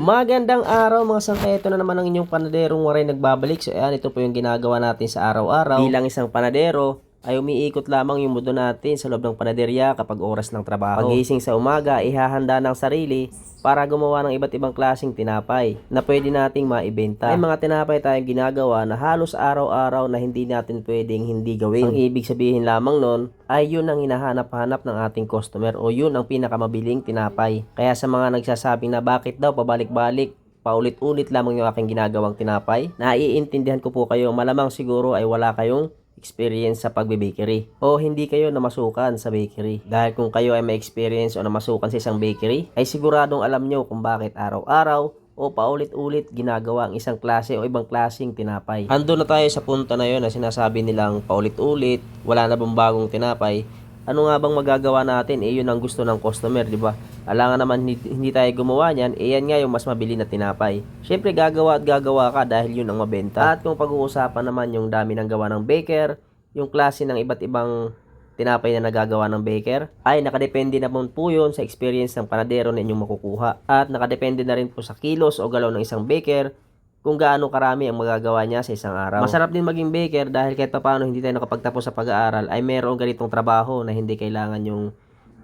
Magandang araw mga sangkay. Ito na naman ang inyong panaderong waray nagbabalik. So ayan, ito po yung ginagawa natin sa araw-araw. Bilang isang panadero, ay umiikot lamang yung mundo natin sa loob ng panaderya kapag oras ng trabaho. Pagising sa umaga, ihahanda ng sarili para gumawa ng iba't ibang klaseng tinapay na pwede nating maibenta. May mga tinapay tayong ginagawa na halos araw-araw na hindi natin pwedeng hindi gawin. Ang ibig sabihin lamang nun ay yun ang hinahanap-hanap ng ating customer o yun ang pinakamabiling tinapay. Kaya sa mga nagsasabing na bakit daw pabalik-balik paulit-ulit lamang yung aking ginagawang tinapay, naiintindihan ko po kayo malamang siguro ay wala kayong experience sa pagbe-bakery o hindi kayo namasukan sa bakery. Dahil kung kayo ay may experience o namasukan sa isang bakery, ay siguradong alam nyo kung bakit araw-araw o paulit-ulit ginagawa ang isang klase o ibang klaseng tinapay. Ando na tayo sa punto na yon na sinasabi nilang paulit-ulit, wala na bang bagong tinapay. Ano nga bang magagawa natin? Eh, yun ang gusto ng customer, di ba? Alangan naman hindi, tayo gumawa niyan, eh yan nga yung mas mabili na tinapay. Siyempre gagawa at gagawa ka dahil yun ang mabenta. At kung pag-uusapan naman yung dami ng gawa ng baker, yung klase ng iba't ibang tinapay na nagagawa ng baker, ay nakadepende naman po yun sa experience ng panadero na inyong makukuha. At nakadepende na rin po sa kilos o galaw ng isang baker kung gaano karami ang magagawa niya sa isang araw. Masarap din maging baker dahil kahit paano hindi tayo nakapagtapos sa pag-aaral ay mayroong ganitong trabaho na hindi kailangan yung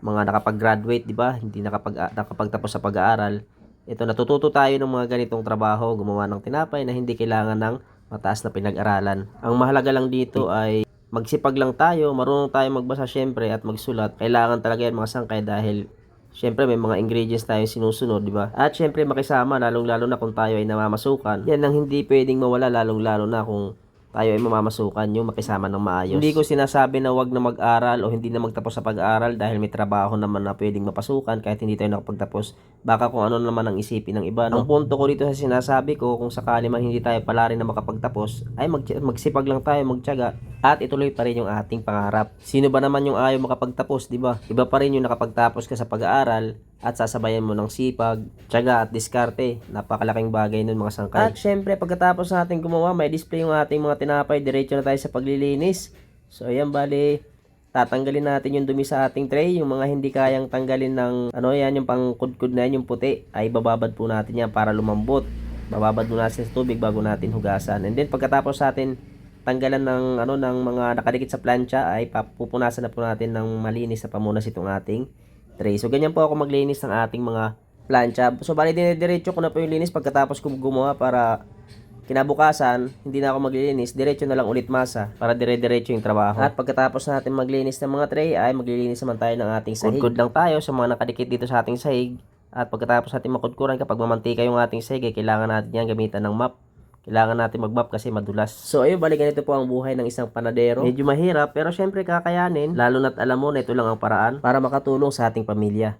mga nakapag-graduate, di ba? Hindi nakapag nakapagtapos sa pag-aaral. Ito natututo tayo ng mga ganitong trabaho, gumawa ng tinapay na hindi kailangan ng mataas na pinag-aralan. Ang mahalaga lang dito ay magsipag lang tayo, marunong tayo magbasa syempre at magsulat. Kailangan talaga yan mga sangkay dahil Siyempre, may mga ingredients tayong sinusunod, di ba? At siyempre, makisama, lalong-lalo na kung tayo ay namamasukan. Yan ang hindi pwedeng mawala, lalong-lalo na kung tayo ay mamamasukan, yung makisama ng maayos. Hindi ko sinasabi na wag na mag-aral o hindi na magtapos sa pag-aaral dahil may trabaho naman na pwedeng mapasukan kahit hindi tayo nakapagtapos. Baka kung ano naman ang isipin ng iba. No? Ang punto ko dito sa sinasabi ko, kung sakali man hindi tayo pala rin na makapagtapos, ay mag magsipag lang tayo, magtiyaga at ituloy pa rin yung ating pangarap. Sino ba naman yung ayaw makapagtapos, di ba? Iba pa rin yung nakapagtapos ka sa pag-aaral at sasabayan mo ng sipag, tiyaga at diskarte. Napakalaking bagay nun mga sangkay. At syempre, pagkatapos natin gumawa, may display yung ating mga tinapay. Diretso na tayo sa paglilinis. So, ayan, bali, tatanggalin natin yung dumi sa ating tray. Yung mga hindi kayang tanggalin ng, ano yan, yung pangkudkud na yan, yung puti, ay bababad po natin yan para lumambot. Bababad muna sa tubig bago natin hugasan. And then, pagkatapos natin tanggalan ng ano ng mga nakadikit sa plancha ay papupunasan na po natin ng malinis na pamunas itong ating tray. So ganyan po ako maglinis ng ating mga plancha. So bali dinediretso ko na po yung linis pagkatapos ko gumawa para kinabukasan hindi na ako maglilinis, diretso na lang ulit masa para dire-diretso yung trabaho. At pagkatapos natin maglinis ng mga tray ay maglilinis naman tayo ng ating sahig. Kudkod lang tayo sa mga nakadikit dito sa ating sahig. At pagkatapos natin makudkuran kapag mamantika yung ating sahig, ay kailangan natin yan gamitan ng map. Kailangan natin mag-map kasi madulas. So ayun, balik ganito po ang buhay ng isang panadero. Medyo mahirap pero syempre kakayanin. Lalo na't alam mo na ito lang ang paraan para makatulong sa ating pamilya.